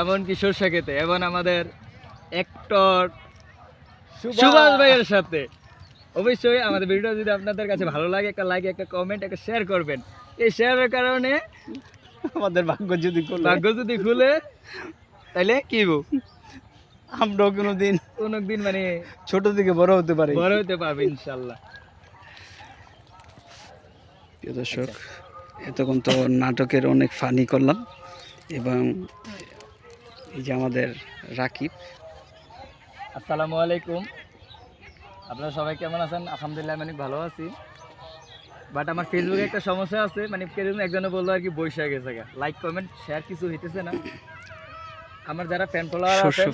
এমনকি সরষা খেতে এবং আমাদের অ্যাক্টর সুভাষ ভাইয়ের সাথে। অবশ্যই আমাদের ভিডিও যদি আপনাদের কাছে ভালো লাগে একটা লাইক একটা কমেন্ট একটা শেয়ার করবেন। এই শেয়ারের কারণে আমাদের ভাগ্য যদি ভাগ্য যদি খুলে তাহলে কি আমরা কোনো দিন কোনো দিন মানে ছোট থেকে বড় হতে পারি। বড় হতে পারবে ইনশাল্লাহ। প্রিয় দর্শক এতক্ষণ তো নাটকের অনেক ফানি করলাম এবং এই যে আমাদের রাকিব। আসসালামু আলাইকুম। আপনারা সবাই কেমন আছেন? আলহামদুলিল্লাহ আমি অনেক ভালো আছি। বাট আমার ফেসবুকে একটা সমস্যা আছে মানে কেরকম একজনে বলল আর কি বৈশাখ গেছে লাইক কমেন্ট শেয়ার কিছু হইতেছে না। আমার যারা ফ্যান ফলোয়ার আছে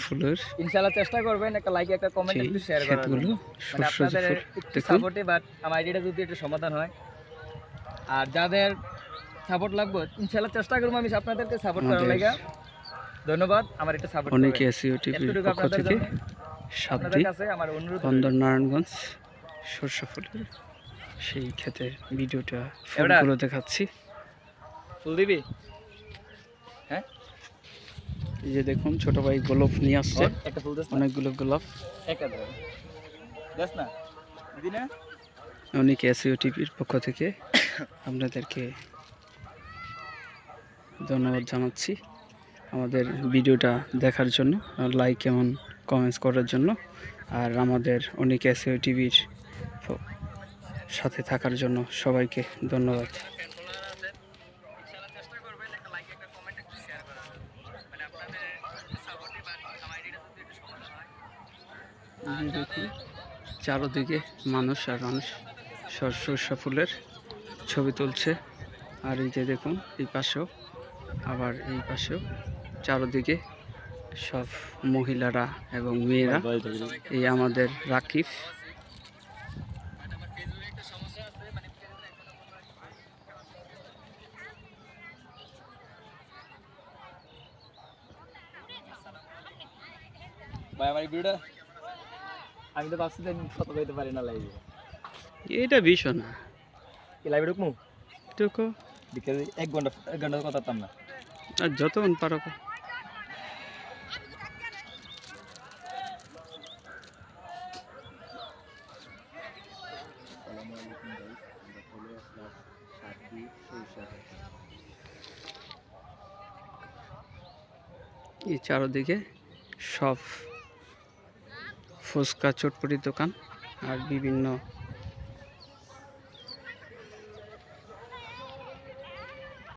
ইনশাআল্লাহ চেষ্টা করবেন একটা লাইক একটা কমেন্ট একটু শেয়ার করার জন্য। মানে আপনাদের একটু সাপোর্টে বাট আমার আইডিয়াটা যদি একটু সমাধান হয়। আর যাদের সাপোর্ট লাগবে ইনশাআল্লাহ চেষ্টা করব আমি আপনাদেরকে সাপোর্ট করার লাগে। ধন্যবাদ আমার একটু সাপোর্ট অনেকে এসিও টিভির পক্ষ থেকে অনুরোধ বন্দর নারায়ণগঞ্জ ফুলের সেই ক্ষেতের ভিডিওটা ফুলগুলো দেখাচ্ছি। ফুল দিবি? হ্যাঁ? এই যে দেখুন ছোট ভাই গোলাপ নিয়ে আসছে। অনেকগুলো গোলাপ। অনেক এসিও টিভির পক্ষ থেকে আপনাদেরকে ধন্যবাদ জানাচ্ছি। আমাদের ভিডিওটা দেখার জন্য লাইক এবং কমেন্টস করার জন্য, আর আমাদের অনেক এসিও টিভির সাথে থাকার জন্য সবাইকে ধন্যবাদ। চারোদিকে মানুষ আর মানুষ শস্য ফুলের ছবি তুলছে। আর এই যে দেখুন, এই পাশেও, আবার এই পাশেও চারোদিকে সব মহিলারা এবং মেয়েরা। এই আমাদের রাকিব। ভাই আমার ভিডিওটা আমি তো ভাবছি যে কত কইতে পারি না লাইভে এটা ভীষণ না। কি লাইভে ঢুকমু? টুকু বিকেলে এক ঘণ্টা এক ঘণ্টা কথা না। আর যতক্ষণ পারো এই চারোদিকে সব ফুচকা চটপটির দোকান আর বিভিন্ন